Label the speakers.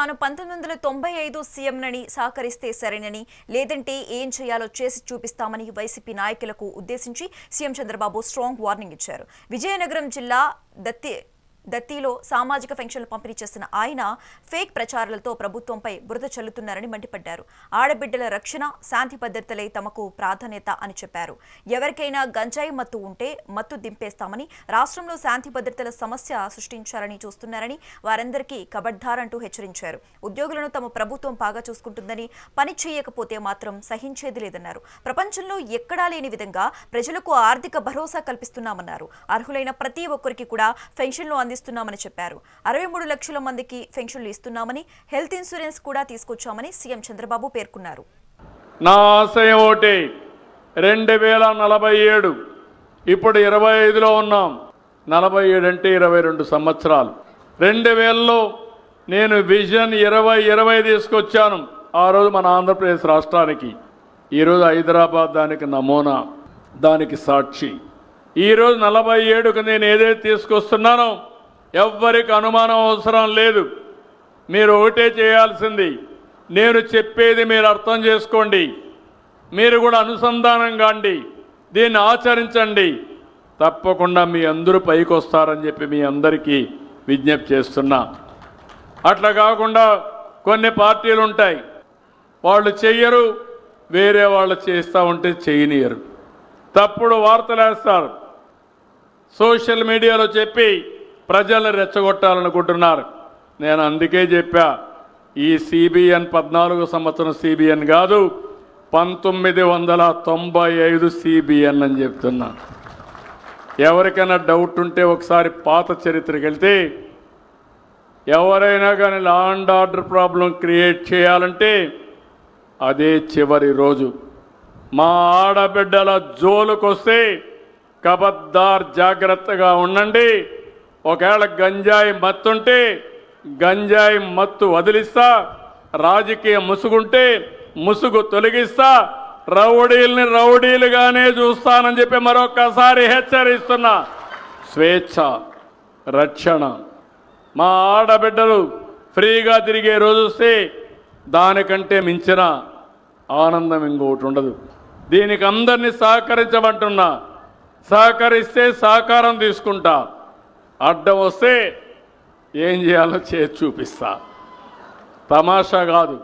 Speaker 1: తాను పంతొమ్మిది వందల తొంభై ఐదు సీఎంనని సహకరిస్తే సరేనని లేదంటే ఏం చేయాలో చేసి చూపిస్తామని వైసీపీ నాయకులకు ఉద్దేశించి సీఎం చంద్రబాబు స్ట్రాంగ్ వార్నింగ్ ఇచ్చారు. విజయనగరం జిల్లా దత్తి దత్తిలో సామాజిక పెన్షన్లు పంపిణీ చేస్తున్న ఆయన ఫేక్ ప్రచారాలతో ప్రభుత్వంపై బురద చల్లుతున్నారని మండిపడ్డారు. ఆడబిడ్డల రక్షణ శాంతి భద్రతలే తమకు ప్రాధాన్యత అని చెప్పారు. ఎవరికైనా గంజాయి మత్తు ఉంటే మత్తు దింపేస్తామని రాష్ట్రంలో శాంతి భద్రతల సమస్య సృష్టించాలని చూస్తున్నారని వారందరికీ కబడ్దారంటూ హెచ్చరించారు. ఉద్యోగులను తమ ప్రభుత్వం బాగా చూసుకుంటుందని పని చేయకపోతే మాత్రం సహించేది లేదన్నారు. ప్రపంచంలో ఎక్కడా లేని విధంగా ప్రజలకు ఆర్థిక భరోసా కల్పిస్తున్నామన్నారు. అర్హులైన ప్రతి ఒక్కరికి కూడా పెన్షన్లు అందిస్తున్నామని చెప్పారు. అరవై మూడు లక్షల మందికి పెన్షన్లు ఇస్తున్నామని హెల్త్ ఇన్సూరెన్స్ కూడా తీసుకొచ్చామని సీఎం చంద్రబాబు పేర్కొన్నారు.
Speaker 2: నా ఆశయం ఒకటి రెండు వేల నలభై ఏడు ఇప్పుడు ఇరవై ఐదులో ఉన్నాం. నలభై ఏడు అంటే ఇరవై రెండు సంవత్సరాలు. రెండు వేలలో నేను విజన్ ఇరవై ఇరవై తీసుకొచ్చాను ఆ రోజు మన ఆంధ్రప్రదేశ్ రాష్ట్రానికి. ఈరోజు హైదరాబాద్ దానికి నమూనా దానికి సాక్షి. ఈరోజు నలభై ఏడుకు నేను ఏదైతే తీసుకొస్తున్నానో ఎవ్వరికి అనుమానం అవసరం లేదు. మీరు ఒకటే చేయాల్సింది. నేను చెప్పేది మీరు అర్థం చేసుకోండి. మీరు కూడా అనుసంధానం కాండి. దీన్ని ఆచరించండి. తప్పకుండా మీ అందరూ పైకి వస్తారని చెప్పి మీ అందరికీ విజ్ఞప్తి చేస్తున్నా. అట్లా కాకుండా కొన్ని పార్టీలు ఉంటాయి. వాళ్ళు చెయ్యరు వేరే వాళ్ళు చేస్తూ ఉంటే చేయనియరు. తప్పుడు వార్తలు వేస్తారు సోషల్ మీడియాలో చెప్పి ప్రజలు రెచ్చగొట్టాలనుకుంటున్నారు. నేను అందుకే చెప్పా ఈ సిబిఎన్ పద్నాలుగు సంవత్సరం సిబిఎన్ కాదు పంతొమ్మిది వందల తొంభై ఐదు సిబిఎన్ అని చెప్తున్నా. ఎవరికైనా డౌట్ ఉంటే ఒకసారి పాత చరిత్రకి వెళ్తే ఎవరైనా కానీ law and order problem create చేయాలంటే అదే చివరి రోజు. మా ఆడబిడ్డల జోలుకొస్తే కబద్దార్ జాగ్రత్తగా ఉండండి. ఒకవేళ గంజాయి మత్తుంటే గంజాయి మత్తు వదిలిస్తా రాజకీయ ముసుగుంటే ముసుగు తొలగిస్తా రౌడీల్ని రౌడీలుగానే చూస్తానని చెప్పి మరొకసారి హెచ్చరిస్తున్నా. స్వేచ్ఛ రక్షణ. మా ఆడబిడ్డలు ఫ్రీగా తిరిగే రోజు వస్తే దానికంటే మించిన ఆనందం ఇంకోటి ఉండదు. దీనికి అందరినీ సహకరించమంటున్నా. సహకరిస్తే సహకారం తీసుకుంటా. అడ్డం వస్తే ఏం చేయాలో చేసి చూపిస్తా. తమాషా కాదు.